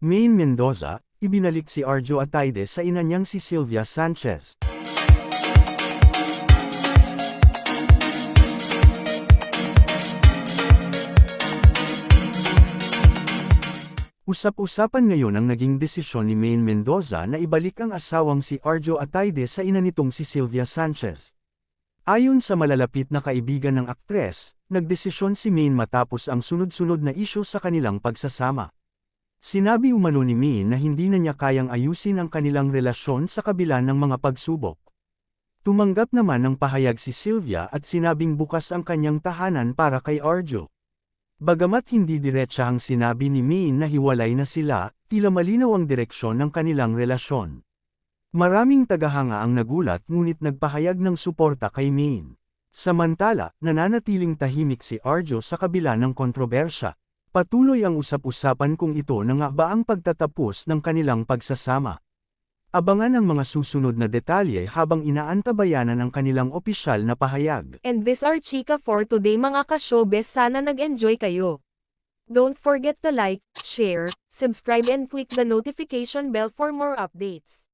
Maine Mendoza, ibinalik si Arjo Ataide sa ina niyang si Sylvia Sanchez. Usap-usapan ngayon ang naging desisyon ni Maine Mendoza na ibalik ang asawang si Arjo Ataide sa ina nitong si Sylvia Sanchez. Ayon sa malalapit na kaibigan ng aktres, nagdesisyon si Maine matapos ang sunod-sunod na isyu sa kanilang pagsasama. Sinabi umano ni Maine na hindi na niya kayang ayusin ang kanilang relasyon sa kabila ng mga pagsubok. Tumanggap naman ng pahayag si Sylvia at sinabing bukas ang kanyang tahanan para kay Arjo. Bagamat hindi diretsahang sinabi ni Maine na hiwalay na sila, tila malinaw ang direksyon ng kanilang relasyon. Maraming tagahanga ang nagulat ngunit nagpahayag ng suporta kay Maine. Samantala, nananatiling tahimik si Arjo sa kabila ng kontrobersya. Patuloy ang usap-usapan kung ito na nga ba ang pagtatapos ng kanilang pagsasama. Abangan ang mga susunod na detalye habang inaantabayanan ang kanilang opisyal na pahayag. And this are Chika for today mga ka-showbiz sana nag-enjoy kayo. Don't forget to like, share, subscribe and click the notification bell for more updates.